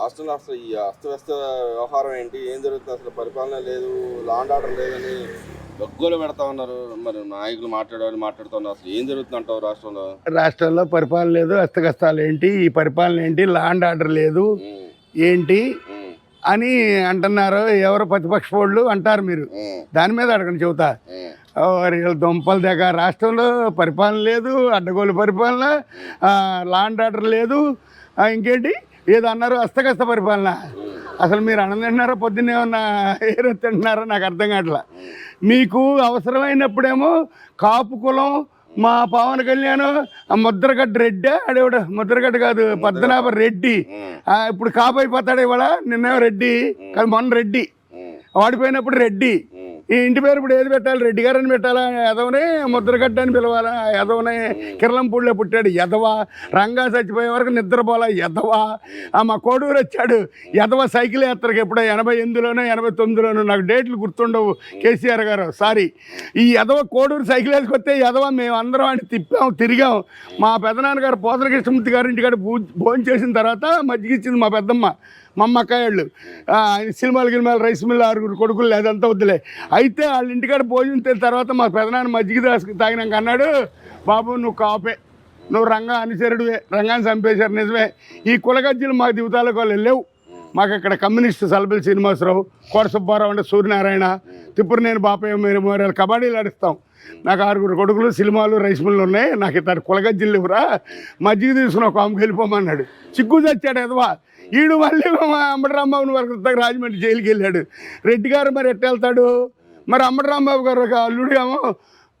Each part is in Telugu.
రాష్ట్రంలో అసలు ఈ అస్తవ్యస్త వ్యవహారం ఏంటి? ఏం జరుగుతుంది? అసలు పరిపాలన లేదు లాండ్ ఆర్డర్ లేదని గగ్గోలు పెడతా ఉన్నారు. మరి నాయకులు మాట్లాడారు మాట్లాడుతున్నారు అసలు ఏం జరుగుతుంది అంటావు రాష్ట్రంలో రాష్ట్రాల్లో పరిపాలన లేదు అస్తకస్తాలు ఏంటి? ఈ పరిపాలన ఏంటి? లాండ్ ఆర్డర్ లేదు. ఏంటి? అని అంటున్నారు. ఎవరు ప్రతిపక్ష వాళ్ళు అంటారు మీరు. దాని మీద అడగండి చెబుతా. దుంపల దగ్గర రాష్ట్రంలో పరిపాలన లేదు అడ్డగోలు పరిపాలన లాండ్ ఆర్డర్ లేదు. ఇంకేంటి? ఏదో అన్నారు అస్తకస్త పరిపాలన. అసలు మీరు అన్నం తింటున్నారా పొద్దున్నే ఏమన్నా ఏరో తింటున్నారా నాకు అర్థం కావట్లా. మీకు అవసరమైనప్పుడేమో కాపు కులం మా పవన్ కళ్యాణ్ ఆ ముద్రగడ్డ రెడ్డి అడేవాడు ముద్రగడ్డ కాదు పద్మనాభ రెడ్డి. ఇప్పుడు కాపు అయిపోతాడు ఇవాళ నిన్నేమో రెడ్డి కాదు మొన్న రెడ్డి. వాడిపోయినప్పుడు రెడ్డి. ఈ ఇంటి పేరు ఇప్పుడు ఏది పెట్టాలి? రెడ్డి గారు అని పెట్టాలా? యదవనే ముద్రగడ్డ అని పిలవాలా? యదవనే కిర్లంపూడిలో పుట్టాడు యదవ. రంగా చచ్చిపోయే వరకు నిద్రపోలా యదవ. ఆ మా కోడూరు వచ్చాడు. యదవ సైకిల్ యాత్రకి ఎప్పుడో ఎనభై ఎనిమిదిలోనో ఎనభై తొమ్మిదిలోనో నాకు డేట్లు గుర్తుండవు కేసీఆర్ గారు. సారీ. ఈ యదవ కోడూరు సైకిల్ వేసుకొస్తే యదవ మేము అందరం అని తిప్పాం తిరిగాం. మా పెదనాన్నగారు పోతల కృష్ణమూర్తి గారి ఇంటికాడ భోజనం చేసిన తర్వాత మజ్జిగిచ్చింది మా పెద్దమ్మ. మా అమ్మ అక్కాయోళ్ళు సినిమాలు గినిమాలు రైస్ మిల్ ఆరుగురు కొడుకులు అదంతా వద్దులే. అయితే వాళ్ళ ఇంటికాడ భోజనం తిన్న తర్వాత మా పెదనాన్న మజ్జిగ దాసు తాగినాక అన్నాడు బాబు నువ్వు కాపే. నువ్వు రంగా అనుచరుడువే రంగాన్ని చంపేశారు నిజమే. ఈ కులగజ్జలు మా జీవితాలకు వాళ్ళు లేవు. మాకు ఇక్కడ కమ్యూనిస్ట్ సలబిల్ శ్రీనివాసరావు కోట సుబ్బారావు అంటే సూర్యనారాయణ తిప్పురునేని బాపయ్య మెమోరియల్ కబడ్డీలు ఆడిస్తాం. నాకు ఆరుగురు కొడుకులు సినిమాలు రైస్ మిల్లు ఉన్నాయి. నాకు ఇతడు కులగజ్జిలు ఇవ్వరా మజ్జిగ తీసుకుని ఒక ఆమెకు వెళ్ళిపోమన్నాడు. చిక్కు చచ్చాడు ఎదవా. ఈడు మళ్ళీ మా అంబటరాంబాబుని వరకు రాజమండ్రి జైలుకి వెళ్ళాడు. రెడ్డి గారు మరి ఎట్ట వెళ్తాడు? మరి అంబటరాంబాబు గారు ఒక అల్లుడు ఏమో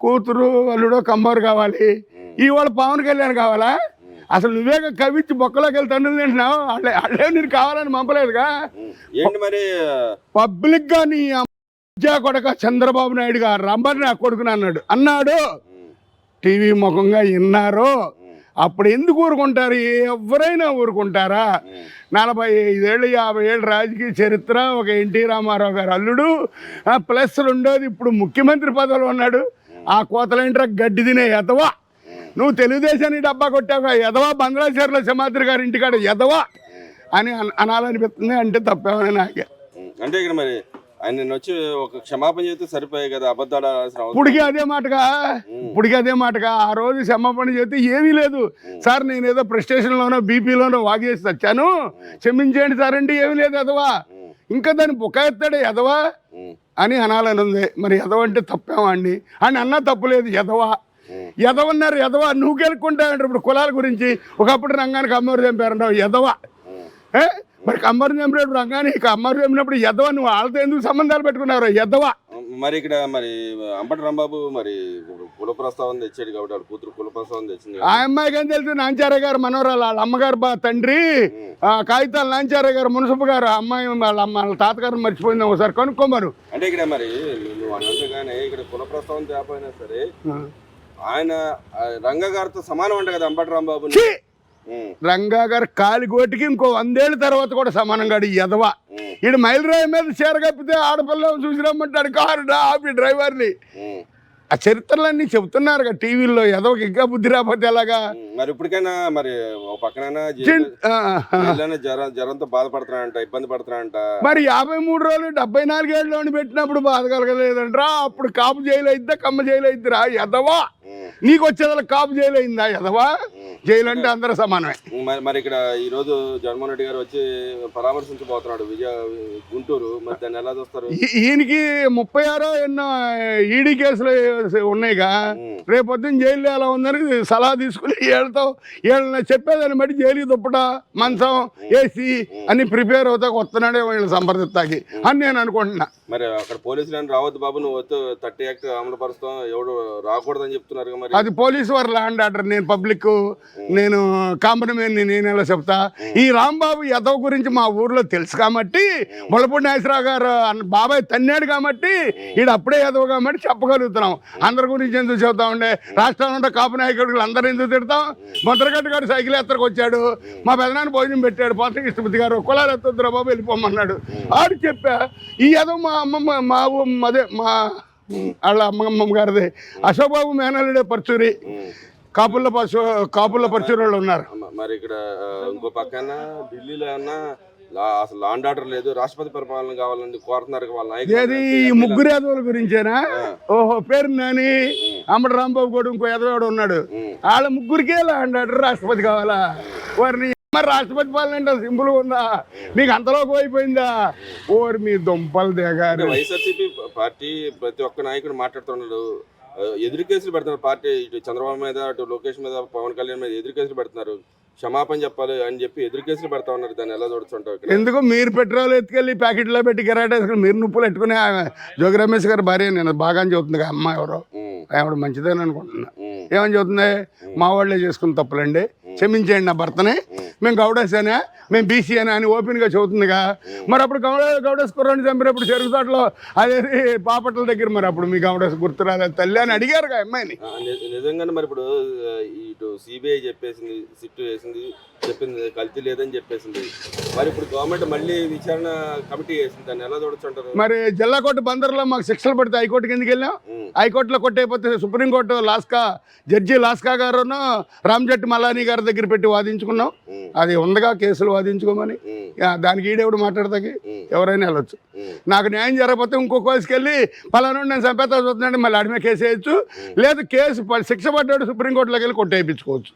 కూతురు అల్లుడో కమ్మరు కావాలి. ఇవాళ పవన్ కళ్యాణ్ కావాలా? అసలు నువ్వే కవిచ్చి బొక్కలోకి వెళ్తాను తండ్రి తింటున్నావు వాళ్ళే వాళ్ళే నీకు కావాలని పంపలేదుగా మరి? పబ్లిక్గా నీ విద్యా కొడక చంద్రబాబు నాయుడు గారు రంబర్ నా కొడుకుని అన్నాడు. అన్నాడు. టీవీ ముఖంగా విన్నారు. అప్పుడు ఎందుకు ఊరుకుంటారు? ఎవరైనా ఊరుకుంటారా? నలభై ఐదేళ్ళు యాభై ఏళ్ళు రాజకీయ చరిత్ర ఒక ఎన్టీ రామారావు గారు అల్లుడు ప్లస్ రెండోది ఇప్పుడు ముఖ్యమంత్రి పదవిలో ఉన్నాడు. ఆ కోతలేంట్రా గడ్డి తినే ఎదవా నువ్వు తెలుగుదేశానికి డబ్బా కొట్టావు ఎదవా బంగ్లాదేశ్లో సింహాద్రి గారి ఇంటికాడ ఎదవా అని అనాలనిపిస్తుంది అంటే తప్పేమని నాకే. అంటే ఇక్కడ మరి ఆయన నిన్న వచ్చి ఒక క్షమాపణ చేస్తే సరిపోయాయి కదా అబద్ధాలు ఆడాల్సిన అవసరం ఇప్పటికీ అదే మాటగా ఇప్పటికీ అదే మాటగా ఆ రోజు క్షమాపణ చేస్తే ఏమీ లేదు. సార్ నేను ఏదో ప్రెస్టేషన్లోనో బీపీలోనో వాగేసి వచ్చాను. క్షమించేయండి సార్ అంటే ఏమీ లేదు ఉమ్, ఇంకా దాన్ని బుక్క ఎత్తాడు ఎదవా అని అనాలని ఉంది. మరి ఎదవ అంటే తప్పేమండి అని అన్నా తప్పులేదు ఎదవా. ఎదవన్నారు ఎదవ నువ్వు గెలుక్కుంటావంటారు. ఇప్పుడు కులాల గురించి ఒకప్పుడు రంగానికి అమ్మవారు చంపారంటావు ఎదవ? మరి కమ్మరు చంపినప్పుడు రంగానికి అమ్మవారు చంపినప్పుడు ఎదవ నువ్వు వాళ్ళతో ఎందుకు సంబంధాలు పెట్టుకున్నారు ఎదవ మరి ఇక్కడ మరి అంబటి రాంబాబు మరి కుల ప్రస్తావన తెచ్చాడు కాబట్టి వాళ్ళ కూతురు కుల ప్రస్తావన తెచ్చింది ఆ అమ్మాయికి ఏం తెలుసు? నాంచారయ్య గారు మనోరాలు వాళ్ళ అమ్మగారు బా తండ్రి ఆ కాగితాలు నాంచారయ్య గారు మున్సబు గారు అమ్మాయి వాళ్ళ అమ్మ వాళ్ళ తాతగారు మర్చిపోయింది ఒకసారి కనుక్కోమరు అంటే ఇక్కడ మరి నువ్వు అన్నట్టుగానే ఇక్కడ కుల ప్రస్తావన తేపోయినా సరే ఆయన ఆ, రంగ గారితో సమానం అంట కదా అంబటి రాంబాబు! రంగా గారు కాలి ఇంకో వందేళ్ళ తర్వాత కూడా సమానంగా ఈ ఎదవ ఈడు మైలురాయి మీద చీరగప్పితే ఆడపిల్ల చూసి రమ్మంటాడు కారు ఆపి డ్రైవర్ని. ఆ చరిత్రలన్నీ చెబుతున్నారు కదా టీవీలో ఎదవకి ఇంకా బుద్ధి రాకపోతే ఎలాగా? మరి ఇప్పటికైనా మరి జ్వరం జ్వరంతో బాధపడుతున్నాడంట ఇబ్బంది పడుతున్నాడంట. మరి యాభై మూడు రోజులు డెబ్బై నాలుగేళ్ళలోని పెట్టినప్పుడు బాధ కలగలేదంట్రా అప్పుడు కాపు జైలు అయిద్దా కమ్మ జైలు అయిద్దిరా ఎదవా నీకు వచ్చేదానికి కాపు జైలు అయిందా ఎదవా. జైలు అంటే అందరూ సమానమే. మరి మరి ఇక్కడ ఈ రోజు జగన్మోహన్ రెడ్డి గారు వచ్చి పరామర్శించబోతున్నాడు విజయ గుంటూరు. మరి దాన్ని ఎలా చూస్తారు? ఈయనకి ముప్పై ఆరో ఎన్నో ఈడీ కేసులు ఉన్నాయిగా. రేపొద్దున జైలు ఎలా ఉందని సలహా తీసుకుని వీళ్ళతో వీళ్ళని చెప్పేదాన్ని బట్టి జైలుకి దుప్పట మంచం ఏసీ అన్ని ప్రిపేర్ అవుతా వస్తున్నాడే వీళ్ళు సంప్రదిస్తాకి. అని నేను అనుకుంటున్నా. మరి అక్కడ పోలీసులు అని రావద్దు బాబు నువ్వు థర్టీ యాక్ట్ అమలు పరుస్తాం ఎవడు రాకూడదని చెప్తున్నారు మరి. అది పోలీసు వారు ల్యాండ్ ఆర్డర్ నేను పబ్లిక్ నేను కాంప్రమైజ్ నేను ఎలా చెప్తా. ఈ రాంబాబు యదవ్ గురించి మా ఊర్లో తెలుసు కాబట్టి ములపూడి నాగేశ్వరరావు గారు అన్న బాబాయ్ తన్నాడు కాబట్టి ఈడు అప్పుడే యదవ్ కాబట్టి చెప్పగలుగుతున్నాం. అందరి గురించి ఎందుకు చెబుతా ఉండే రాష్ట్రంలో ఉండే కాపు నాయకుడు అందరూ ఎందుకు తిడతాం? ముద్రగడ్డ గారు సైకిల్ యాత్రకు వచ్చాడు. మా పెదనాన్ని భోజనం పెట్టాడు. పోత కృష్ణపతి గారు కులాలు ఎత్తొద్దురా బాబు వెళ్ళిపోమన్నాడు. ఆడు చెప్పా ఈ యదవ్ మా అమ్మమ్మ మా అదే మా వాళ్ళ అమ్మమ్మ గారిది అశోక్ బాబు మేనల్లుడే పర్చూరి. కాపుల పశు కాపుల పరిచయం వాళ్ళు ఉన్నారు. మరి ఇక్కడ ఇంకో పక్కన ఢిల్లీలో అన్న లా- అసలు లాండ్ ఆర్డర్ లేదు రాష్ట్రపతి పరిపాలన కావాలని కోరుతున్నారు వాళ్ళ ఏది? ఈ ముగ్గురు యాదవుల గురించేనా. ఓహో పేరు నాని. అమ్మడు రాంబాబు కూడా ఇంకో యాదవాడు ఉన్నాడు. వాళ్ళ ముగ్గురికే అంటాడు రాష్ట్రపతి కావాలా? వారిని మరి రాష్ట్రపతి పాలన అంటే సింపుల్ ఉందా? నీకు అంతలోకి అయిపోయిందా? ఓరి మీ దుంపలు దిగారు. వైఎస్ఆర్సీపీ పార్టీ ప్రతి ఒక్క నాయకుడు మాట్లాడుతున్నాడు. ఎదురు కేసులు పెడుతున్నారు. పార్టీ ఇటు చంద్రబాబు మీద అటు లోకేష్ మీద పవన్ కళ్యాణ్ మీద ఎదురు కేసులు పెడుతున్నారు. క్షమాపణ చెప్పాలి అని చెప్పి ఎదురు కేసులు పెడతా ఉన్నారు. దాన్ని ఎలా ఇక్కడ? ఎందుకు? మీరు పెట్రోల్ ఎత్తుకెళ్ళి ప్యాకెట్లో పెట్టి గిరాట వేసుకుని మీరు నుప్పులు పెట్టుకుని జోగి రమేష్ గారు భార్య నేను బాగా అని చెబుతుంది. కదా అమ్మ ఎవరో? ఆవిడ మంచిదని అనుకుంటున్నా. ఏమని చెబుతుంది? మా వాళ్ళే చేసుకున్న తప్పులండి. క్షమించేయండి నా భర్తని. మేము గౌడేసేనా మేము బీసీ అని అని ఓపెన్గా చెబుతుందిగా. మరి అప్పుడు గౌడ గౌడేస్ కుర్రాన్ని చంపినప్పుడు చెరుగుతాటలో అదే పాపట్ల దగ్గర మరి అప్పుడు మీ గౌడేస్ గుర్తురాలేదు తల్లి అని అడిగారుగా అమ్మాయిని. నిజంగానే మరి ఇప్పుడు ఇటు సిబిఐ చెప్పేసింది సిట్ వేసింది చెప్పింది కల్తీ లేదని చెప్పేసింది. మరి ఇప్పుడు గవర్నమెంట్ మళ్ళీ విచారణ కమిటీ వేసింది దాన్ని ఎలా చూడొచ్చుంటారు మరి జిల్లా కోర్టు బందర్లో మాకు శిక్షలు పడితే హైకోర్టుకి ఎందుకు వెళ్ళాం? హైకోర్టులో కొట్టయిపోతే సుప్రీంకోర్టు లాస్కా జడ్జి లాస్కా గారును రామ్జెట్టి మల్లాని గారి దగ్గర పెట్టి వాదించుకున్నాం. అది ఉందగా కేసులు వాదించుకోమని. దానికి ఈడెవడు మాట్లాడతాకి? ఎవరైనా వెళ్ళొచ్చు. నాకు న్యాయం జరగకపోతే ఇంకో కేసుకి వెళ్ళి పలానా నేను చంపేతా చూస్తున్నాడు మళ్ళీ అడిమే కేసు వేయచ్చు. లేదు కేసు శిక్ష పడ్డాడు సుప్రీంకోర్టులోకి వెళ్ళి కొట్టేయించుకోవచ్చు.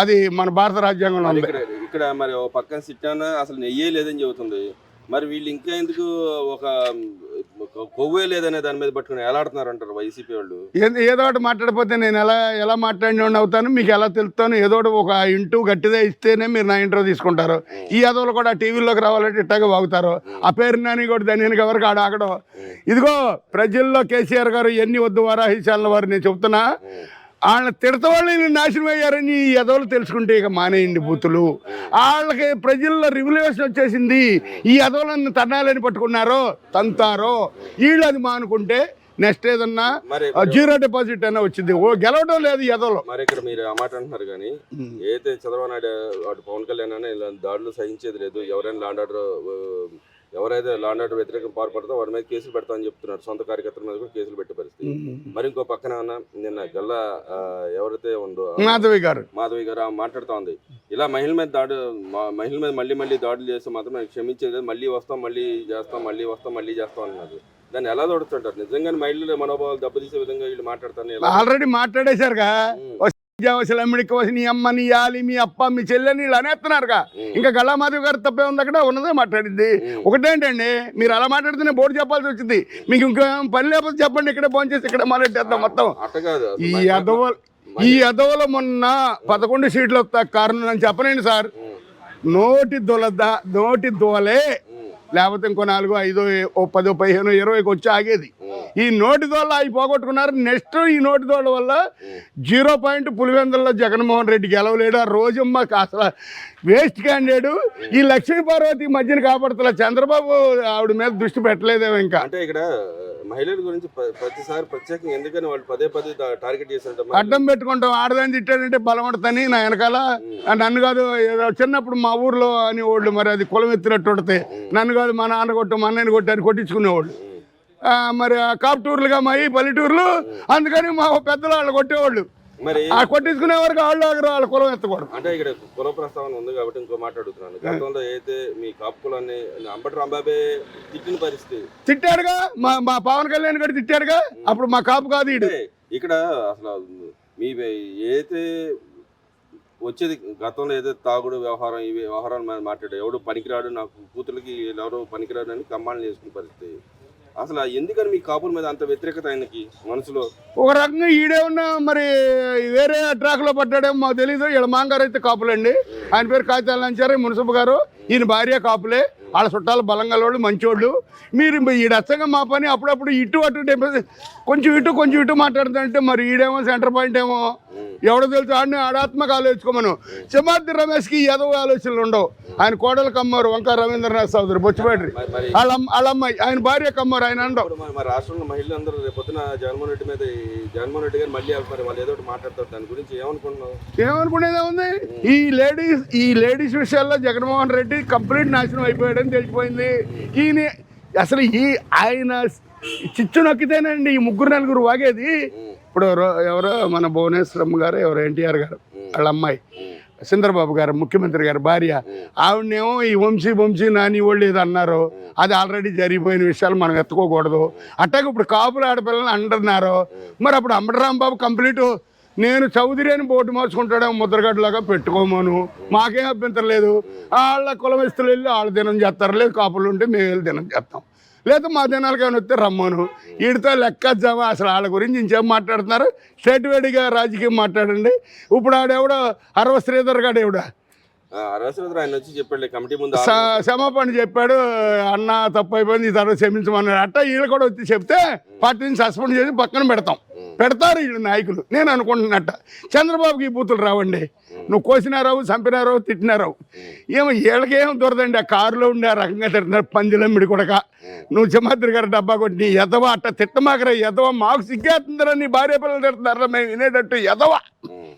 అది మన భారత రాజ్యాంగంలో ఉంది. ఇక్కడ ఇక్కడ మరి ఓ పక్కన సిట్టాన అసలు నెయ్యే లేదని చెబుతుంది. మరి వీళ్ళు ఇంకా ఎందుకు ఒక ఒక కొవ్వే లేదనే దాని మీద పట్టుకుని ఎలాడుతున్నారు అంటారు వైసీపీ వాళ్ళు? ఏదో ఒకటి మాట్లాడిపోతే నేను ఎలా ఎలా మాట్లాడిన అవుతాను మీకు ఎలా తెలుస్తాను ఏదో ఒకటి ఒక ఇంటూ గట్టిదే ఇస్తేనే మీరు నా ఇంటర్వ్యూ తీసుకుంటారు. ఈ యాదవులు కూడా టీవీలోకి రావాలంటే ఇట్టాగా వాగుతారు. ఆ పేరు నాని కూడా దాని ఎవరికి ఆడ ఆగడం. ఇదిగో ప్రజల్లో కేసీఆర్ గారు ఎన్ని వద్దు వారాహిశాల వారు నేను చెప్తున్నా. వాళ్ళని తిడతవాళ్ళు వీళ్ళు నాశనం అయ్యారని ఈ ఎదవలు తెలుసుకుంటే ఇక మానేయండి బూతులు. వాళ్ళకి ప్రజల్లో రివల్యూషన్ వచ్చేసింది. ఈ ఎదవలను తన్నాలని పట్టుకున్నారో తంతారో వీళ్ళు అది మానుకుంటే నెక్స్ట్ ఏదన్నా జీరో డిపాజిట్ అయినా వచ్చింది. ఓ గెలవడం లేదు ఎదవలో మరి ఇక్కడ మీరు ఆ మాట అంటున్నారు కానీ ఏదైతే చంద్రబాబు నాయుడు పవన్ కళ్యాణ్ అనే ఇలా దాడులు సహించేది లేదు ఎవరైనా లాండ్ ఆర్డర్ ఎవరైతే లాండ్ ఆర్డర్ వ్యతిరేకం పాల్పడతారో వాడి మీద కేసులు పెడతామని చెప్తున్నారు. సొంత కార్యకర్తల మీద కూడా కేసులు పెట్టే పరిస్థితి. మరి ఇంకో పక్కన నిన్న గల్లా ఎవరైతే ఉందో మాధవి గారు. మాధవి గారు మాట్లాడుతూ ఉంది. ఇలా మహిళల మీద దాడు మహిళల మీద మళ్ళీ మళ్ళీ దాడులు చేస్తే మాత్రం మేము క్షమించేది. మళ్ళీ వస్తాం మళ్ళీ చేస్తాం మళ్ళీ వస్తాం మళ్ళీ చేస్తాం అన్నారు. దాన్ని ఎలా చూడుతుంటారు నిజంగానే మహిళల మనోభావాలు దెబ్బతీసే విధంగా వీళ్ళు మాట్లాడతాను ఆల్రెడీ మాట్లాడేశారుగా. అసలు అమ్మిడికి వచ్చి నీ అమ్మ నీ యాలి మీ అప్ప మీ చెల్లెని వీళ్ళు అనేస్తున్నారుగా. ఇంకా గల్లా మాధవి గారు తప్పే ఉంది అక్కడ ఉన్నదే మాట్లాడింది ఒకటేంటండి మీరు అలా మాట్లాడితేనే బోర్డు చెప్పాల్సి వచ్చింది. మీకు ఇంకేం పని లేకపోతే చెప్పండి ఇక్కడే ఫోన్ చేసి ఇక్కడ మాట్లాడేద్దాం మొత్తం. ఈ అదవ ఈ అదవల మొన్న పదకొండు సీట్లు వస్తా కారణం నేను చెప్పనండి సార్. నోటి దొలద నోటి దోలే. లేకపోతే ఇంకో నాలుగు ఐదో ఓ పదో పదిహేను ఇరవైకి వచ్చి ఆగేది. ఈ నోటి దోళ్ళ అవి పోగొట్టుకున్నారు. నెక్స్ట్ ఈ నోటి దోళ్ళ వల్ల జీరో పాయింట్ పులివెందుల్లో జగన్మోహన్ రెడ్డి గెలవలేడు. ఆ రోజమ్మ అసలు వేస్ట్ క్యాండిడేట్. ఈ లక్ష్మీ పార్వతి మధ్యన కాపాడుతున్న చంద్రబాబు ఆవిడ మీద దృష్టి పెట్టలేదేమో ఇంకా. అంటే ఇక్కడ మహిళల గురించి ప్ర- ప్రతిసారి ప్రత్యేకంగా ఎందుకని వాళ్ళు పదే పదే టార్గెట్ చేస్తుంటారు అడ్డం పెట్టుకుంటాం ఆడదాన్ని తిట్టాడంటే బలపడతాని నా వెనకాల. నన్ను కాదు ఏదో చిన్నప్పుడు మా ఊర్లో అని వాళ్ళు మరి అది కులం ఎత్తినట్టు ఉంటే నన్ను కాదు మా నాన్న కొట్టు మా అన్నని కొట్టు అని కొట్టించుకునేవాళ్ళు. మరి కాపుటూర్లుగా మా ఈ పల్లెటూర్లు అందుకని మా పెద్దలు వాళ్ళు కొట్టేవాళ్ళు. మరి ఆ కొట్టించుకునే వరకు వాళ్ళు ఆగరు వాళ్ళ కులం ఎత్తకూడదు. అంటే ఇక్కడ కుల ప్రస్తావన ఉంది కాబట్టి ఇంకో మాట్లాడుతున్నాను గతంలో అయితే మీ కాపు కులాన్ని అంబటి రాంబాబే తిట్టిన పరిస్థితి? తిట్టాడుగా? మా మా పవన్ కళ్యాణ్ గారు తిట్టాడుగా? అప్పుడు మా కాపు కాదు అంటే ఇక్కడ అసలు మీ ఏదైతే వచ్చేది గతంలో ఏదైతే తాగుడు వ్యవహారం ఇవి వ్యవహారాలు మాట్లాడే ఎవడు పనికిరాడు? నాకు కూతురికి ఎవరు పనికిరాడు అని కమ్మాళ్ళు చేసుకునే పరిస్థితి. అసలు ఎందుకని మీ కాపుల మీద అంత వ్యతిరేకత ఆయనకి మనసులో? ఒక రకంగా ఈడే ఉన్న మరి వేరే ట్రాక్లో పడ్డాడేమో మాకు తెలీదు. ఇలా మాంగారు అయితే కాపులండి. ఆయన పేరు కాగితాల నంచారు మున్సిపల్ గారు. ఈయన భార్య కాపులే. వాళ్ళ చుట్టాలు బలంగా వాళ్ళు మంచోళ్ళు. మీరు ఈడ అచ్చంగా మా పని అప్పుడప్పుడు ఇటు అటు కొంచెం ఇటు కొంచెం ఇటు మాట్లాడుతుంటే మరి ఈడేమో సెంటర్ పాయింట్ ఏమో ఎవడో తెలుసు? ఆడిని ఆడాత్మక ఆలోచించుకోమను సింహాద్రి రమేష్కి ఏదో ఆలోచనలు ఉండవు. ఆయన కోడలు కమ్మారు వంక రవీంద్రనాథ్ చౌదరి బొచ్చిపేటరి వాళ్ళ వాళ్ళ అమ్మాయి ఆయన భార్య కమ్మారు ఆయన అండవు. రాష్ట్రంలో మహిళలందరూ రేపొద్దున జగన్మోహన్ రెడ్డి మీద జగన్మోహన్ రెడ్డి గారు మళ్ళీ మరి వాళ్ళు ఏదో ఒకటి మాట్లాడతారు. దాని గురించి ఏమనుకుంటున్నావు? ఏమనుకునేదే ఉంది ఈ లేడీస్ ఈ లేడీస్ విషయాల్లో జగన్మోహన్ రెడ్డి కంప్లీట్ నాశనం అయిపోయాడని తెలిసిపోయింది. ఈయన అసలు ఈ ఆయన చిచ్చు నొక్కితేనండి ఈ ముగ్గురు నలుగురు వాగేది. ఇప్పుడు ఎవరో- ఎవరో మన భువనేశ్వరమ్మ గారు ఎవరో ఎన్టీఆర్ గారు వాళ్ళ అమ్మాయి చంద్రబాబు గారు ముఖ్యమంత్రి గారు భార్య ఆవిడనేమో ఈ వంశీ వంశీ నాని వాళ్ళు ఏదో అన్నారు అది ఆల్రెడీ జరిగిపోయిన విషయాలు మనం ఎత్తుకోకూడదు. అట్టాగే ఇప్పుడు కాపులు ఆడపిల్లలు అంటున్నారు మరి అప్పుడు అంబటరాంబాబు కంప్లీట్ నేను చౌదరి అని బోటు మార్చుకుంటాడేమో ముద్రగడ్డలాగా పెట్టుకోమను. మాకేం అభ్యంతరం లేదు. వాళ్ళ కులమిస్తులు వెళ్ళి వాళ్ళు దినం చేస్తారు. లేదు కాపులు ఉంటే మేము వెళ్ళి దినం చేస్తాం. లేదా మా దినాలకు ఏమైనా వస్తే రమ్మను. వీడితో లెక్క జమ అసలు వాళ్ళ గురించి ఇంకేం మాట్లాడుతున్నారు? స్టేట్ వేడిగా రాజకీయం మాట్లాడండి. ఇప్పుడు ఆడెవడో? అరవ శ్రీధర్ గాడు ఎవడ? క్షమాపణ చెప్పాడు. అన్న తప్పు అయిపోయింది ఈ తర్వాత క్షమించమన్నాడు. అట్ట వీళ్ళు కూడా వచ్చి చెప్తే పార్టీని సస్పెండ్ చేసి పక్కన పెడతాం. పెడతారు వీళ్ళు నాయకులు. నేను అనుకుంటున్నట్ట. చంద్రబాబుకి ఈ బూతులు రావండి. నువ్వు కోసినారావు చంపినారావు తిట్టినారావు. ఏమో వీళ్ళకేం దొరదండి? ఆ కారులో ఉండి ఆ రకంగా తిడుతున్నారు పందిలమ్మిడి కొడక. నువ్వు సింహాద్రి గారు డబ్బా కొట్టి నీ ఎదవ అట్ట తిట్టమాకరా ఎదవ మాకు సిగ్గేస్తుందిరా నీ భార్య పిల్లలు తిడుతున్నారా మేము వినేటట్టు ఎదవ